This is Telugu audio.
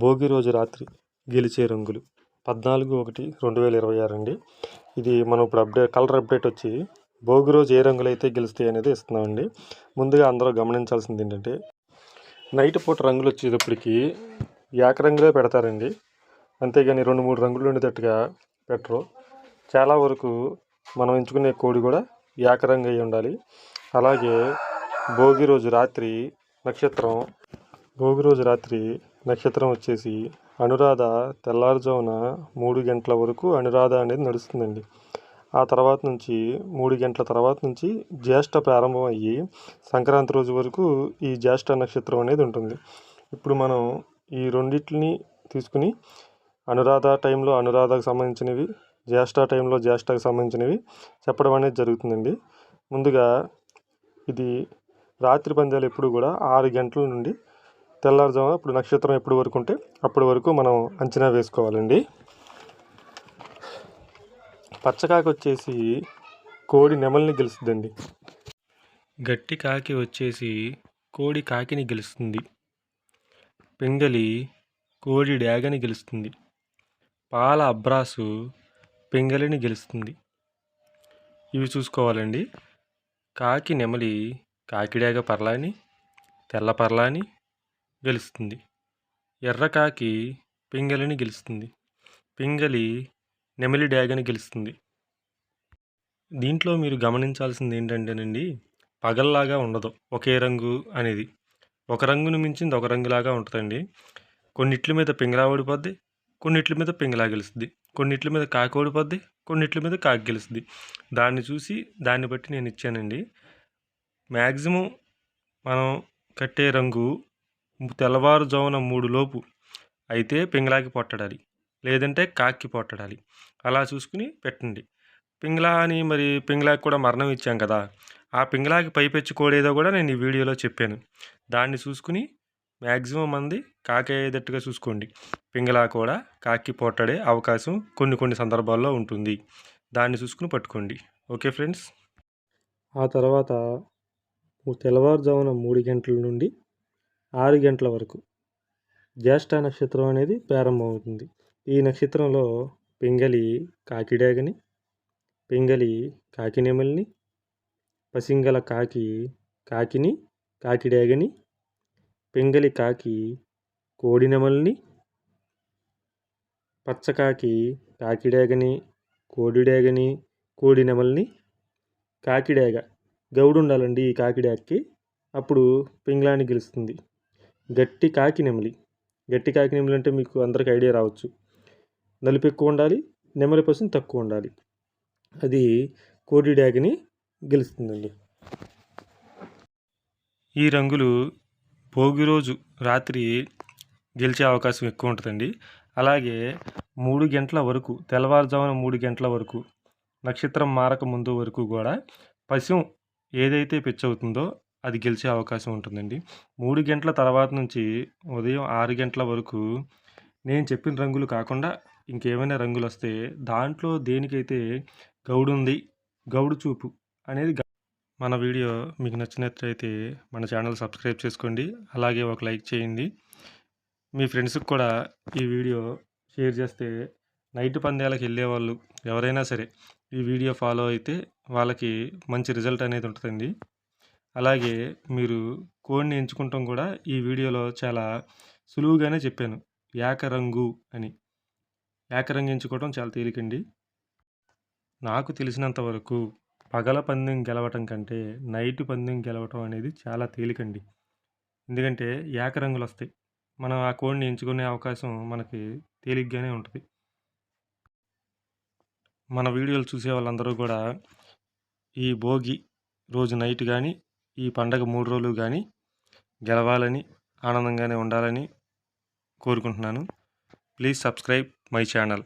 భోగి రోజు రాత్రి గెలిచే రంగులు. పద్నాలుగు ఒకటి రెండు వేల ఇరవై ఆరు అండి. ఇది మనం ఇప్పుడు అప్డేట్ కలర్ అప్డేట్ వచ్చి భోగి రోజు ఏ రంగులు అయితే గెలుస్తాయి అనేది ఇస్తున్నామండి. ముందుగా అందరూ గమనించాల్సింది ఏంటంటే నైట్ పూట రంగులు వచ్చేటప్పటికి ఏక రంగులే పెడతారండి. అంతేగాని రెండు మూడు రంగులు ఉండేటట్టుగా పెట్టరు. చాలా వరకు మనం ఎంచుకునే కోడి కూడా ఏక రంగు అయి ఉండాలి. అలాగే భోగి రోజు రాత్రి నక్షత్రం భోగి రోజు రాత్రి నక్షత్రం వచ్చేసి అనురాధ తెల్లారుజామున మూడు గంటల వరకు అనురాధ అనేది నడుస్తుందండి. ఆ తర్వాత నుంచి మూడు గంటల తర్వాత నుంచి జ్యేష్ఠ ప్రారంభం అయ్యి సంక్రాంతి రోజు వరకు ఈ జ్యేష్ఠ నక్షత్రం అనేది ఉంటుంది. ఇప్పుడు మనం ఈ రెండింటిని తీసుకుని అనురాధ టైంలో అనురాధకు సంబంధించినవి జ్యేష్ఠ టైంలో జ్యేష్ఠకు సంబంధించినవి చెప్పడం అనేది జరుగుతుందండి. ముందుగా ఇది రాత్రి పందాలు ఎప్పుడు కూడా ఆరు గంటల నుండి తెల్లారుజామున ఇప్పుడు నక్షత్రం ఎప్పుడు వరకు ఉంటే అప్పటి వరకు మనం అంచనా వేసుకోవాలండి. పచ్చకాకి వచ్చేసి కోడి నెమల్ని గెలుస్తుందండి. గట్టి కాకి వచ్చేసి కోడి కాకిని గెలుస్తుంది. పింగలి కోడి డ్యాగని గెలుస్తుంది. పాల అబ్రాసు పింగలిని గెలుస్తుంది. ఇవి చూసుకోవాలండి. కాకి నెమలి కాకిడాగ పర్లాని తెల్ల పర్లాని గెలుస్తుంది. ఎర్రకాకి పింగలిని గెలుస్తుంది. పింగలి నెమలి డ్యాగని గెలుస్తుంది. దీంట్లో మీరు గమనించాల్సింది ఏంటంటేనండి పగల్లాగా ఉండదు. ఒకే రంగు అనేది. ఒక రంగును మించింది ఒక రంగులాగా ఉంటుందండి. కొన్నిట్ల మీద పింగళా ఓడిపోద్ది కొన్నిట్ల మీద పింగళా గెలుస్తుంది. కొన్నిట్ల మీద కాకి ఓడిపోద్ది కొన్నిట్ల మీద కాకి గెలుస్తుంది. దాన్ని చూసి దాన్ని బట్టి నేను ఇచ్చానండి. మ్యాక్సిమం మనం కట్టే రంగు తెల్లవారుజామున మూడు లోపు అయితే పింగళాకి పొట్టడాలి లేదంటే కాకి పొట్టడాలి. అలా చూసుకుని పెట్టండి. పింగళా అని మరి పింగళాకి కూడా మరణం ఇచ్చాం కదా ఆ పింగళాకి పైపెచ్చుకోలేదో కూడా నేను ఈ వీడియోలో చెప్పాను. దాన్ని చూసుకుని మ్యాక్సిమం మంది కాకేదట్టుగా చూసుకోండి. పింగళా కూడా కాకి పొట్టడే అవకాశం కొన్ని కొన్ని సందర్భాల్లో ఉంటుంది. దాన్ని చూసుకుని పట్టుకోండి. Okay friends? ఆ తర్వాత తెల్లవారుజామున మూడు గంటల నుండి ఆరు గంటల వరకు. జ్యేష్ఠ నక్షత్రం అనేది ప్రారంభమవుతుంది. ఈ నక్షత్రంలో పింగళి కాకిడాగని పింగళి కాకినెమల్ని పసింగల కాకి కాకిని కాకిడాగని పింగళి కాకి కోడినెమల్ని పచ్చకాకి కాకిడాగని కోడిడాగని కోడినెమల్ని కాకిడాగ. గౌడు ఉండాలండి ఈ కాకిడాకి అప్పుడు పింగళాన్ని గెలుస్తుంది. గట్టి కాకి నెమలి. గట్టి కాకి నెమలి అంటే మీకు అందరికి ఐడియా రావచ్చు. నలుపు ఎక్కువ ఉండాలి నెమలి పసుపు తక్కువ ఉండాలి. అది కోడి డాగిని గెలుస్తుందండి. ఈ రంగులు భోగి రోజు రాత్రి గెలిచే అవకాశం ఎక్కువ ఉంటుందండి. అలాగే మూడు గంటల వరకు తెల్లవారుజామున మూడు గంటల వరకు నక్షత్రం మారక ముందు వరకు కూడా పశువు ఏదైతే పిచ్చవుతుందో అది గెలిచే అవకాశం ఉంటుందండి. మూడు గంటల తర్వాత నుంచి ఉదయం ఆరు గంటల వరకు నేను చెప్పిన రంగులు కాకుండా ఇంకేమైనా రంగులు వస్తే దాంట్లో దేనికైతే గౌడు ఉంది గౌడు చూపు అనేది మన వీడియో మీకు నచ్చినట్లయితే మన ఛానల్ సబ్స్క్రైబ్ చేసుకోండి. అలాగే ఒక లైక్ చేయండి. మీ ఫ్రెండ్స్కి కూడా ఈ వీడియో షేర్ చేస్తే నైట్ పందేలకు వెళ్ళే వాళ్ళు ఎవరైనా సరే ఈ వీడియో ఫాలో అయితే వాళ్ళకి మంచి రిజల్ట్ అనేది ఉంటుందండి. అలాగే మీరు కోడ్ని ఎంచుకుంటాం కూడా ఈ వీడియోలో చాలా సులువుగానే చెప్పాను. ఏకరంగు అని. ఏకరంగు ఎంచుకోవడం చాలా తేలికండి. నాకు తెలిసినంత వరకు పగల పందెం గెలవటం కంటే నైట్ పందెం గెలవటం అనేది చాలా తేలికండి. ఎందుకంటే ఏకరంగులు వస్తాయి. మనం ఆ కోడ్ని ఎంచుకునే అవకాశం మనకి తేలిగ్గానే ఉంటుంది. మన వీడియోలు చూసే వాళ్ళందరూ కూడా ఈ భోగి రోజు నైట్ కానీ ఈ పండగ మూడు రోజులు కానీ గెలవాలని ఆనందంగానే ఉండాలని కోరుకుంటున్నాను. Please subscribe my channel.